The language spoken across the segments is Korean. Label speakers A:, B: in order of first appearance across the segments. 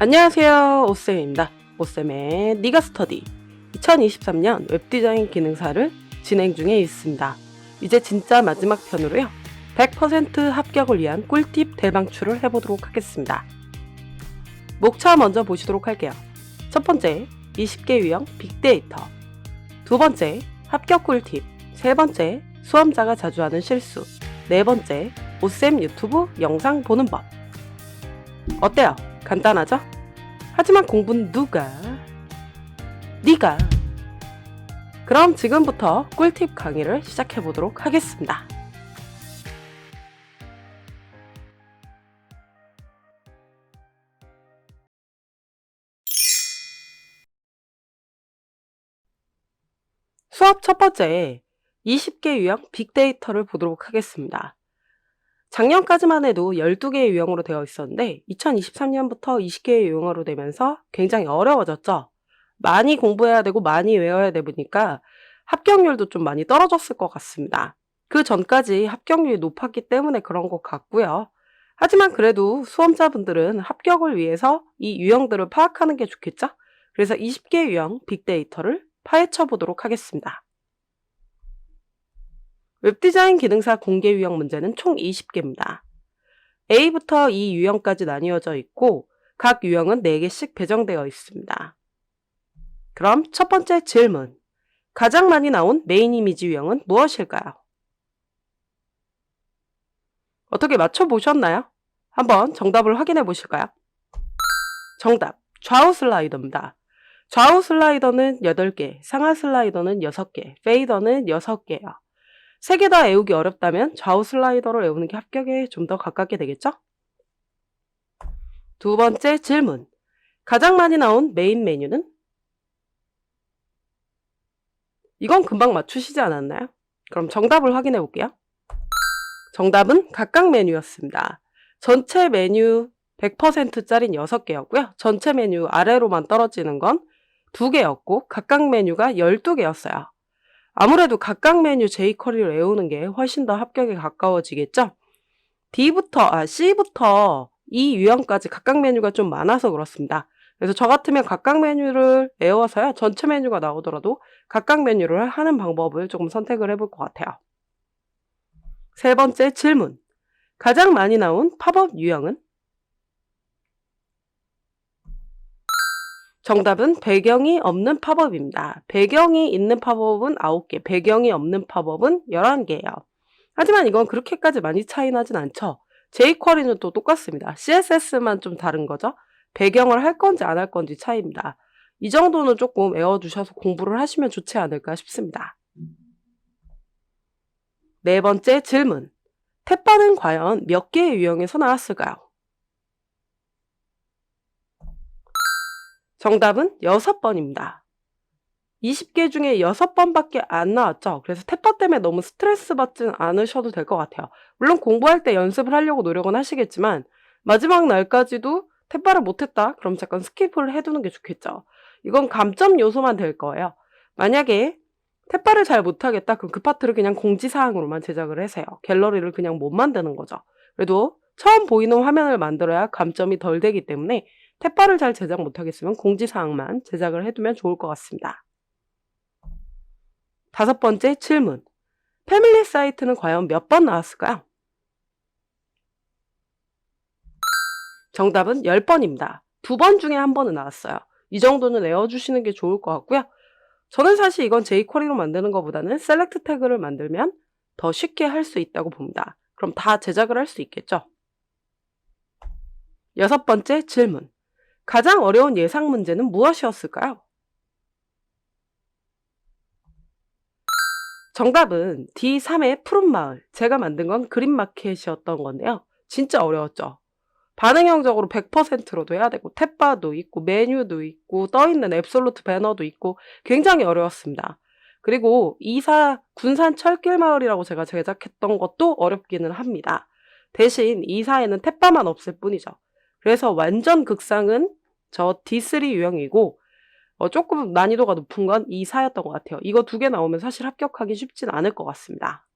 A: 안녕하세요. 오쌤입니다. 오쌤의 니가 스터디 2023년 웹디자인 기능사를 진행 중에 있습니다. 이제 진짜 마지막 편으로요. 100% 합격을 위한 꿀팁 대방출을 해보도록 하겠습니다. 목차 먼저 보시도록 할게요. 첫 번째, 20개 유형 빅데이터. 두 번째, 합격 꿀팁. 세 번째, 수험자가 자주 하는 실수. 네 번째, 오쌤 유튜브 영상 보는 법. 어때요? 간단하죠? 하지만 공부는 누가? 네가. 그럼 지금부터 꿀팁 강의를 시작해 보도록 하겠습니다. 수업 첫 번째, 20개 유형 빅데이터를 보도록 하겠습니다. 작년까지만 해도 12개의 유형으로 되어 있었는데 2023년부터 20개의 유형으로 되면서 굉장히 어려워졌죠. 많이 공부해야 되고 많이 외워야 되니까 합격률도 좀 많이 떨어졌을 것 같습니다. 그 전까지 합격률이 높았기 때문에 그런 것 같고요. 하지만 그래도 수험자분들은 합격을 위해서 이 유형들을 파악하는 게 좋겠죠? 그래서 20개 유형 빅데이터를 파헤쳐 보도록 하겠습니다. 웹디자인 기능사 공개 유형 문제는 총 20개입니다. A부터 E 유형까지 나뉘어져 있고 각 유형은 4개씩 배정되어 있습니다. 그럼 첫 번째 질문. 가장 많이 나온 메인 이미지 유형은 무엇일까요? 어떻게 맞춰보셨나요? 한번 정답을 확인해 보실까요? 정답. 좌우 슬라이더입니다. 좌우 슬라이더는 8개, 상하 슬라이더는 6개, 페이더는 6개예요. 세 개 다 외우기 어렵다면 좌우 슬라이더를 외우는 게 합격에 좀 더 가깝게 되겠죠? 두 번째 질문. 가장 많이 나온 메인 메뉴는? 이건 금방 맞추시지 않았나요? 그럼 정답을 확인해 볼게요. 정답은 각각 메뉴였습니다. 전체 메뉴 100%짜린 6개였고요. 전체 메뉴 아래로만 떨어지는 건 2개였고 각각 메뉴가 12개였어요. 아무래도 각각 메뉴 J커리를 외우는 게 훨씬 더 합격에 가까워지겠죠? D부터, 아, C부터 E 유형까지 각각 메뉴가 좀 많아서 그렇습니다. 그래서 저 같으면 각각 메뉴를 외워서요. 전체 메뉴가 나오더라도 각각 메뉴를 하는 방법을 조금 선택을 해볼 것 같아요. 세 번째 질문. 가장 많이 나온 팝업 유형은? 정답은 배경이 없는 팝업입니다. 배경이 있는 팝업은 9개, 배경이 없는 팝업은 11개예요. 하지만 이건 그렇게까지 많이 차이 나진 않죠. jQuery는 또 똑같습니다. CSS만 좀 다른 거죠. 배경을 할 건지 안 할 건지 차이입니다. 이 정도는 조금 외워두셔서 공부를 하시면 좋지 않을까 싶습니다. 네 번째 질문. 탭바는 과연 몇 개의 유형에서 나왔을까요? 정답은 6번입니다. 20개 중에 6번밖에 안 나왔죠. 그래서 탭바 때문에 너무 스트레스 받진 않으셔도 될 것 같아요. 물론 공부할 때 연습을 하려고 노력은 하시겠지만 마지막 날까지도 탭바를 못했다? 그럼 잠깐 스킵을 해두는 게 좋겠죠. 이건 감점 요소만 될 거예요. 만약에 탭바를 잘 못하겠다? 그럼 그 파트를 그냥 공지사항으로만 제작을 하세요. 갤러리를 그냥 못 만드는 거죠. 그래도 처음 보이는 화면을 만들어야 감점이 덜 되기 때문에 탭바를 잘 제작 못하겠으면 공지사항만 제작을 해두면 좋을 것 같습니다. 다섯 번째 질문. 패밀리 사이트는 과연 몇 번 나왔을까요? 정답은 10번입니다. 두 번 중에 한 번은 나왔어요. 이 정도는 외워주시는 게 좋을 것 같고요. 저는 사실 이건 jQuery로 만드는 것보다는 셀렉트 태그를 만들면 더 쉽게 할 수 있다고 봅니다. 그럼 다 제작을 할 수 있겠죠? 여섯 번째 질문. 가장 어려운 예상 문제는 무엇이었을까요? 정답은 D3의 푸른 마을. 제가 만든 건 그린 마켓이었던 건데요. 진짜 어려웠죠. 반응형적으로 100%로도 해야 되고 탭바도 있고 메뉴도 있고 떠있는 앱솔루트 배너도 있고 굉장히 어려웠습니다. 그리고 이사 군산 철길 마을이라고 제가 제작했던 것도 어렵기는 합니다. 대신 이사에는 탭바만 없을 뿐이죠. 그래서 완전 극상은 저 D3 유형이고 어, 조금 난이도가 높은 건 e 2사였던 것 같아요. 이거 두 개 나오면 사실 합격하기 쉽진 않을 것 같습니다.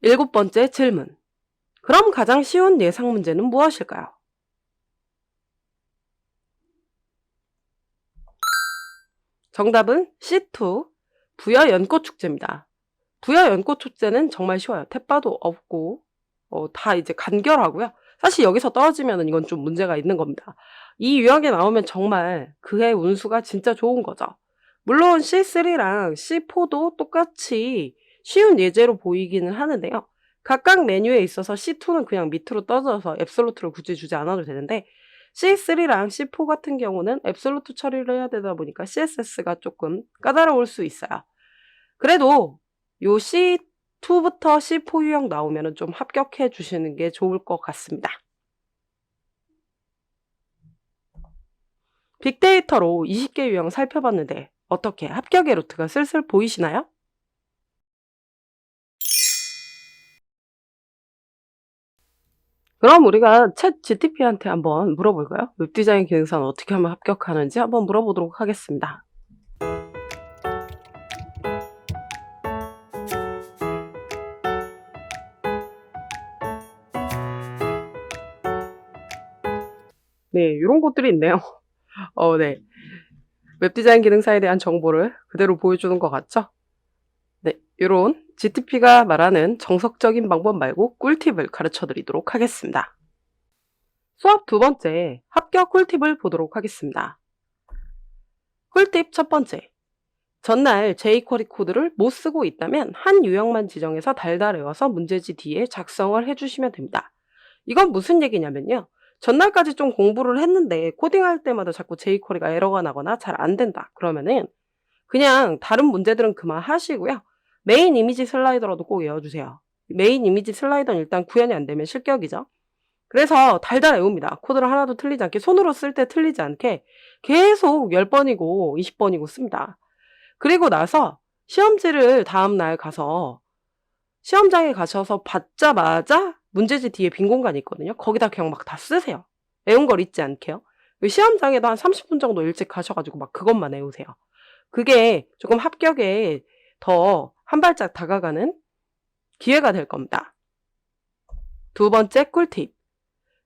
A: 일곱 번째 질문. 그럼 가장 쉬운 예상 문제는 무엇일까요? 정답은 C2 부여 연꽃 축제입니다. 부여 연꽃 축제는 정말 쉬워요. 탭바도 없고 어, 다 이제 간결하고요. 사실 여기서 떨어지면 이건 좀 문제가 있는 겁니다. 이 유형에 나오면 정말 그의 운수가 진짜 좋은 거죠. 물론 C3랑 C4도 똑같이 쉬운 예제로 보이기는 하는데요. 각각 메뉴에 있어서 C2는 그냥 밑으로 떠져서 앱솔루트를 굳이 주지 않아도 되는데 C3랑 C4 같은 경우는 앱솔루트 처리를 해야 되다 보니까 CSS가 조금 까다로울 수 있어요. 그래도 요 C2부터 C4 유형 나오면 좀 합격해 주시는 게 좋을 것 같습니다. 빅데이터로 20개 유형 살펴봤는데 어떻게 합격의 루트가 슬슬 보이시나요? 그럼 우리가 챗 GTP한테 한번 물어볼까요? 웹디자인 기능사는 어떻게 하면 합격하는지 한번 물어보도록 하겠습니다. 네, 이런 것들이 있네요. 어, 네. 웹디자인 기능사에 대한 정보를 그대로 보여주는 것 같죠? 네, 이런 GTP가 말하는 정석적인 방법 말고 꿀팁을 가르쳐 드리도록 하겠습니다. 수업 두 번째, 합격 꿀팁을 보도록 하겠습니다. 꿀팁 첫 번째. 전날 jQuery 코드를 못 쓰고 있다면 한 유형만 지정해서 달달 외워서 문제지 뒤에 작성을 해주시면 됩니다. 이건 무슨 얘기냐면요. 전날까지 좀 공부를 했는데 코딩할 때마다 자꾸 jQuery가 에러가 나거나 잘 안 된다. 그러면은 그냥 다른 문제들은 그만 하시고요. 메인 이미지 슬라이더라도 꼭 외워주세요. 메인 이미지 슬라이더는 일단 구현이 안 되면 실격이죠. 그래서 달달 외웁니다. 코드를 하나도 틀리지 않게 손으로 쓸 때 틀리지 않게 계속 10번이고 20번이고 씁니다. 그리고 나서 시험지를 다음날 가서 시험장에 가셔서 받자마자 문제지 뒤에 빈 공간이 있거든요. 거기다 그냥 막 다 쓰세요. 외운 걸 잊지 않게요. 시험장에도 한 30분 정도 일찍 가셔가지고 막 그것만 외우세요. 그게 조금 합격에 더 한 발짝 다가가는 기회가 될 겁니다. 두 번째 꿀팁.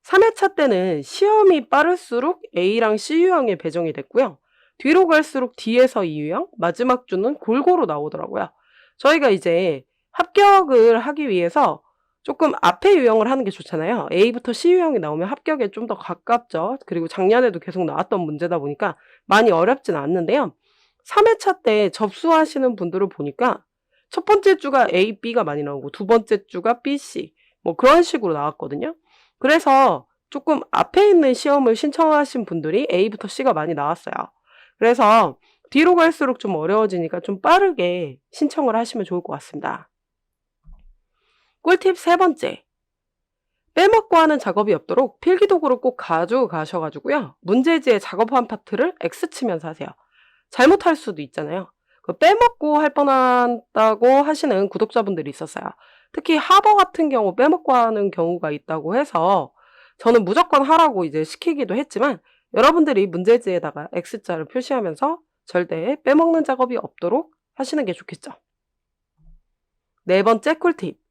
A: 3회차 때는 시험이 빠를수록 A랑 C 유형에 배정이 됐고요. 뒤로 갈수록 D에서 E 유형, 마지막 주는 골고루 나오더라고요. 저희가 이제 합격을 하기 위해서 조금 앞에 유형을 하는 게 좋잖아요. A부터 C 유형이 나오면 합격에 좀 더 가깝죠. 그리고 작년에도 계속 나왔던 문제다 보니까 많이 어렵진 않는데요. 3회차 때 접수하시는 분들을 보니까 첫 번째 주가 A, B가 많이 나오고 두 번째 주가 B, C 뭐 그런 식으로 나왔거든요. 그래서 조금 앞에 있는 시험을 신청하신 분들이 A부터 C가 많이 나왔어요. 그래서 뒤로 갈수록 좀 어려워지니까 좀 빠르게 신청을 하시면 좋을 것 같습니다. 꿀팁 세 번째. 빼먹고 하는 작업이 없도록 필기도구를 꼭 가지고 가셔가지고요. 문제지에 작업한 파트를 X 치면서 하세요. 잘못할 수도 있잖아요. 그 빼먹고 할 뻔한다고 하시는 구독자분들이 있었어요. 특히 하버 같은 경우 빼먹고 하는 경우가 있다고 해서 저는 무조건 하라고 이제 시키기도 했지만 여러분들이 문제지에다가 X자를 표시하면서 절대 빼먹는 작업이 없도록 하시는 게 좋겠죠. 네 번째 꿀팁.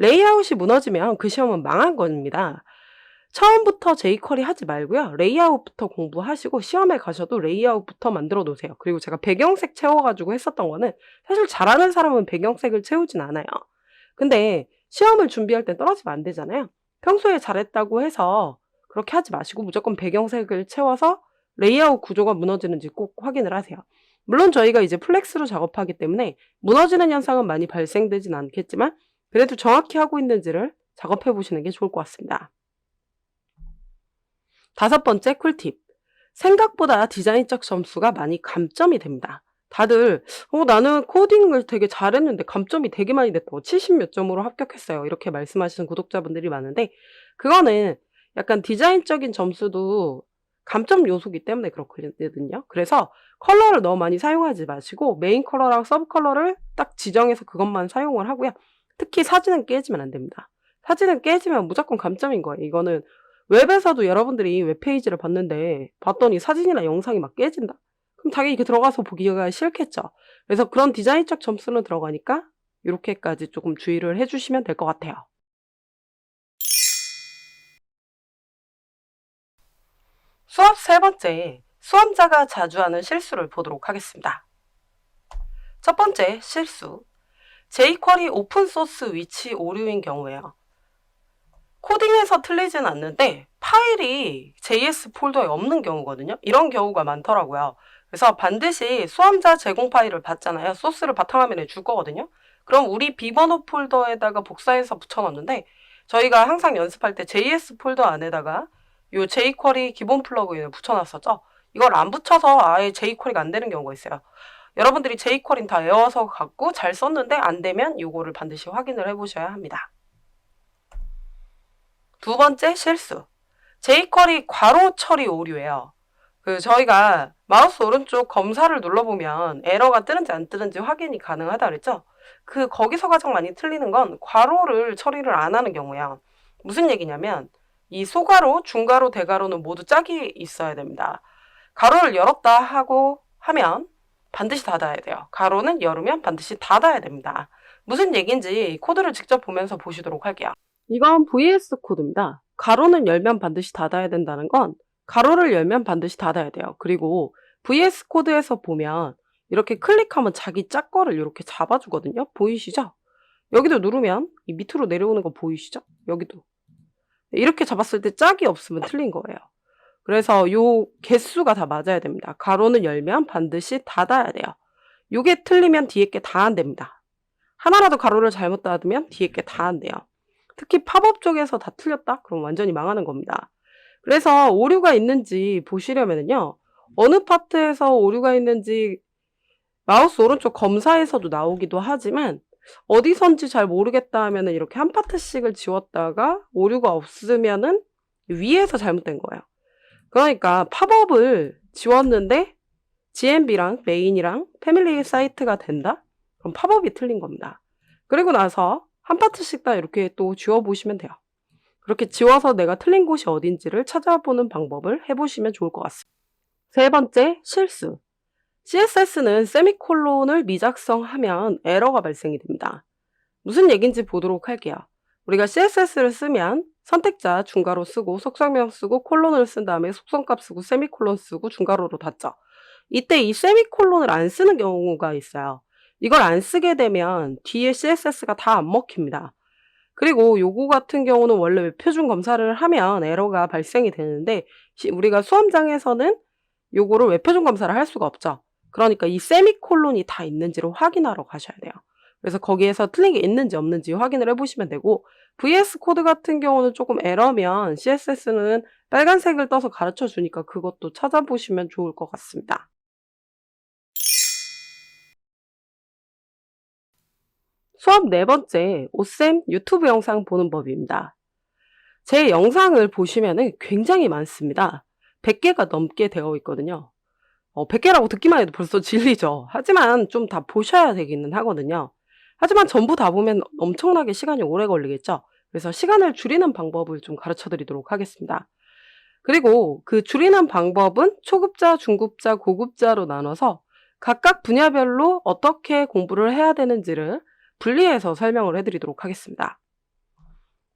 A: 레이아웃이 무너지면 그 시험은 망한 겁니다. 처음부터 jQuery 하지 말고요. 레이아웃부터 공부하시고 시험에 가셔도 레이아웃부터 만들어 놓으세요. 그리고 제가 배경색 채워가지고 했었던 거는 사실 잘하는 사람은 배경색을 채우진 않아요. 근데 시험을 준비할 때 떨어지면 안 되잖아요. 평소에 잘했다고 해서 그렇게 하지 마시고 무조건 배경색을 채워서 레이아웃 구조가 무너지는지 꼭 확인을 하세요. 물론 저희가 이제 플렉스로 작업하기 때문에 무너지는 현상은 많이 발생되진 않겠지만 그래도 정확히 하고 있는지를 작업해 보시는 게 좋을 것 같습니다. 다섯 번째 꿀팁. 생각보다 디자인적 점수가 많이 감점이 됩니다. 다들 어, 나는 코딩을 되게 잘했는데 감점이 되게 많이 됐다고 70몇 점으로 합격했어요. 이렇게 말씀하시는 구독자분들이 많은데 그거는 약간 디자인적인 점수도 감점 요소기 때문에 그렇거든요. 그래서 컬러를 너무 많이 사용하지 마시고 메인 컬러랑 서브 컬러를 딱 지정해서 그것만 사용을 하고요. 특히 사진은 깨지면 안 됩니다. 사진은 깨지면 무조건 감점인 거예요. 이거는 웹에서도 여러분들이 웹페이지를 봤는데 봤더니 사진이나 영상이 막 깨진다. 그럼 당연히 이렇게 들어가서 보기가 싫겠죠. 그래서 그런 디자인적 점수는 들어가니까 이렇게까지 조금 주의를 해주시면 될 것 같아요. 수업 세 번째. 수험자가 자주 하는 실수를 보도록 하겠습니다. 첫 번째 실수. jQuery 오픈소스 위치 오류인 경우에요. 코딩에서 틀리진 않는데 파일이 JS 폴더에 없는 경우거든요. 이런 경우가 많더라고요. 그래서 반드시 수험자 제공 파일을 받잖아요. 소스를 바탕화면에 줄 거거든요. 그럼 우리 비번호 폴더에다가 복사해서 붙여넣는데 저희가 항상 연습할 때 JS 폴더 안에다가 요 jQuery 기본 플러그인을 붙여놨었죠. 이걸 안 붙여서 아예 jQuery가 안 되는 경우가 있어요. 여러분들이 jQuery는 다 외워서 갖고 잘 썼는데 안 되면 이거를 반드시 확인을 해보셔야 합니다. 두 번째 실수. jQuery 괄호 처리 오류예요. 그 저희가 마우스 오른쪽 검사를 눌러보면 에러가 뜨는지 안 뜨는지 확인이 가능하다 그랬죠? 그 거기서 가장 많이 틀리는 건 괄호를 처리를 안 하는 경우야. 무슨 얘기냐면 이 소괄호, 중괄호, 대괄호는 모두 짝이 있어야 됩니다. 가로를 열었다 하고 하면 반드시 닫아야 돼요. 가로는 열으면 반드시 닫아야 됩니다. 무슨 얘기인지 코드를 직접 보면서 보시도록 할게요. 이건 VS 코드입니다. 가로는 열면 반드시 닫아야 된다는 건 가로를 열면 반드시 닫아야 돼요. 그리고 VS 코드에서 보면 이렇게 클릭하면 자기 짝 거를 이렇게 잡아주거든요. 보이시죠? 여기도 누르면 이 밑으로 내려오는 거 보이시죠? 여기도. 이렇게 잡았을 때 짝이 없으면 틀린 거예요. 그래서 요 개수가 다 맞아야 됩니다. 가로는 열면 반드시 닫아야 돼요. 요게 틀리면 뒤에 게 다 안 됩니다. 하나라도 가로를 잘못 닫으면 뒤에 게 다 안 돼요. 특히 팝업 쪽에서 다 틀렸다? 그럼 완전히 망하는 겁니다. 그래서 오류가 있는지 보시려면요. 어느 파트에서 오류가 있는지 마우스 오른쪽 검사에서도 나오기도 하지만 어디선지 잘 모르겠다 하면은 이렇게 한 파트씩을 지웠다가 오류가 없으면은 위에서 잘못된 거예요. 그러니까 팝업을 지웠는데 GMB랑 메인이랑 패밀리 사이트가 된다? 그럼 팝업이 틀린 겁니다. 그리고 나서 한 파트씩 다 이렇게 또 지워보시면 돼요. 그렇게 지워서 내가 틀린 곳이 어딘지를 찾아보는 방법을 해보시면 좋을 것 같습니다. 세 번째, 실수. CSS는 세미콜론을 미작성하면 에러가 발생이 됩니다. 무슨 얘기인지 보도록 할게요. 우리가 CSS를 쓰면 선택자 중괄호 쓰고 속성명 쓰고 콜론을 쓴 다음에 속성값 쓰고 세미콜론 쓰고 중괄호로 닫죠. 이때 이 세미콜론을 안 쓰는 경우가 있어요. 이걸 안 쓰게 되면 뒤에 CSS가 다 안 먹힙니다. 그리고 요거 같은 경우는 원래 웹표준 검사를 하면 에러가 발생이 되는데 우리가 수험장에서는 요거를 웹표준 검사를 할 수가 없죠. 그러니까 이 세미콜론이 다 있는지를 확인하러 가셔야 돼요. 그래서 거기에서 틀린 게 있는지 없는지 확인을 해보시면 되고 VS 코드 같은 경우는 조금 에러면 CSS는 빨간색을 떠서 가르쳐 주니까 그것도 찾아보시면 좋을 것 같습니다. 수업 네 번째, 오쌤 유튜브 영상 보는 법입니다. 제 영상을 보시면 굉장히 많습니다. 100개가 넘게 되어 있거든요. 어, 100개라고 듣기만 해도 벌써 질리죠. 하지만 좀 다 보셔야 되기는 하거든요. 하지만 전부 다 보면 엄청나게 시간이 오래 걸리겠죠. 그래서 시간을 줄이는 방법을 좀 가르쳐 드리도록 하겠습니다. 그리고 그 줄이는 방법은 초급자, 중급자, 고급자로 나눠서 각각 분야별로 어떻게 공부를 해야 되는지를 분리해서 설명을 해드리도록 하겠습니다.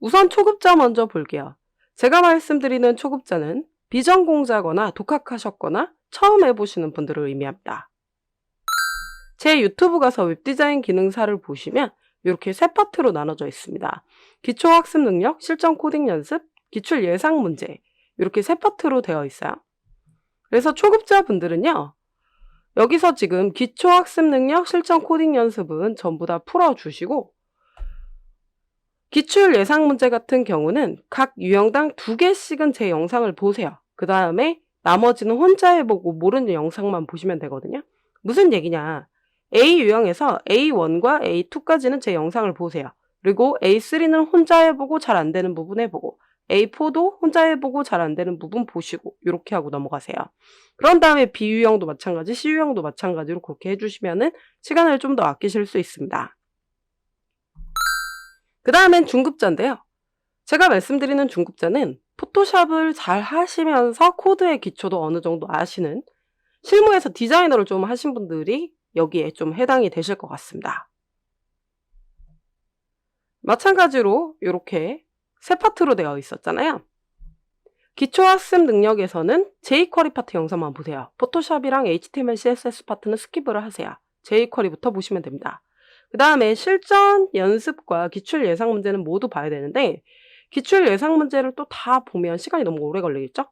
A: 우선 초급자 먼저 볼게요. 제가 말씀드리는 초급자는 비전공자거나 독학하셨거나 처음 해보시는 분들을 의미합니다. 제 유튜브 가서 웹디자인 기능사를 보시면 이렇게 세 파트로 나눠져 있습니다. 기초 학습 능력, 실전 코딩 연습, 기출 예상 문제 이렇게 세 파트로 되어 있어요. 그래서 초급자분들은요. 여기서 지금 기초 학습 능력, 실전 코딩 연습은 전부 다 풀어주시고 기출 예상 문제 같은 경우는 각 유형당 두 개씩은 제 영상을 보세요. 그 다음에 나머지는 혼자 해보고 모르는 영상만 보시면 되거든요. 무슨 얘기냐. A 유형에서 A1과 A2까지는 제 영상을 보세요. 그리고 A3는 혼자 해보고 잘 안 되는 부분 해보고 A4도 혼자 해보고 잘 안 되는 부분 보시고 이렇게 하고 넘어가세요. 그런 다음에 B 유형도 마찬가지, C 유형도 마찬가지로 그렇게 해주시면은 시간을 좀 더 아끼실 수 있습니다. 그 다음엔 중급자인데요. 제가 말씀드리는 중급자는 포토샵을 잘 하시면서 코드의 기초도 어느 정도 아시는 실무에서 디자이너를 좀 하신 분들이 여기에 좀 해당이 되실 것 같습니다. 마찬가지로 이렇게 세 파트로 되어 있었잖아요. 기초학습 능력에서는 jQuery 파트 영상만 보세요. 포토샵이랑 HTML, CSS 파트는 스킵을 하세요. jQuery부터 보시면 됩니다. 그 다음에 실전 연습과 기출 예상 문제는 모두 봐야 되는데 기출 예상 문제를 또 다 보면 시간이 너무 오래 걸리겠죠?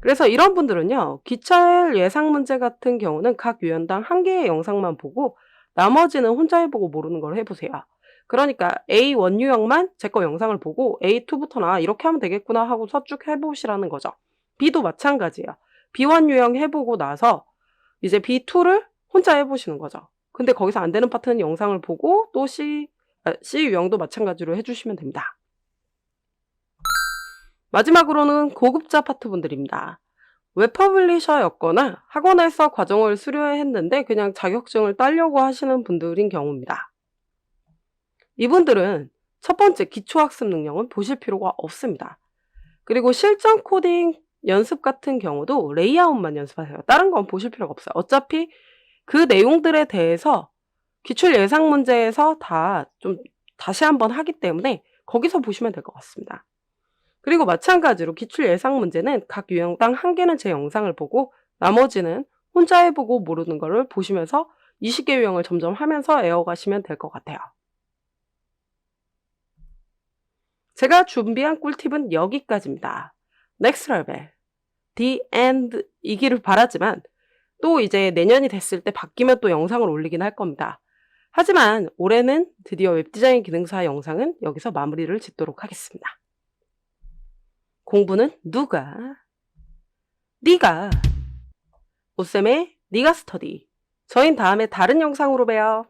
A: 그래서 이런 분들은요, 기출 예상 문제 같은 경우는 각 유형당 한 개의 영상만 보고 나머지는 혼자 해보고 모르는 걸 해보세요. 그러니까 A1 유형만 제 거 영상을 보고 A2부터나 이렇게 하면 되겠구나 하고 서 쭉 해보시라는 거죠. B도 마찬가지예요. B1 유형 해보고 나서 이제 B2를 혼자 해보시는 거죠. 근데 거기서 안 되는 파트는 영상을 보고 또 C, 아, C 유형도 마찬가지로 해주시면 됩니다. 마지막으로는 고급자 파트 분들입니다. 웹 퍼블리셔였거나 학원에서 과정을 수료했는데 그냥 자격증을 따려고 하시는 분들인 경우입니다. 이분들은 첫 번째 기초학습 능력은 보실 필요가 없습니다. 그리고 실전 코딩 연습 같은 경우도 레이아웃만 연습하세요. 다른 건 보실 필요가 없어요. 어차피 그 내용들에 대해서 기출 예상 문제에서 다 좀 다시 한번 하기 때문에 거기서 보시면 될 것 같습니다. 그리고 마찬가지로 기출 예상 문제는 각 유형당 한 개는 제 영상을 보고 나머지는 혼자 해보고 모르는 거를 보시면서 20개 유형을 점점 하면서 외워가시면 될 것 같아요. 제가 준비한 꿀팁은 여기까지입니다. 넥스트 레벨, the end 이기를 바라지만 또 이제 내년이 됐을 때 바뀌면 또 영상을 올리긴 할 겁니다. 하지만 올해는 드디어 웹디자인 기능사 영상은 여기서 마무리를 짓도록 하겠습니다. 공부는 누가? 네가. 오쌤의 네가 스터디. 저흰 다음에 다른 영상으로 봬요.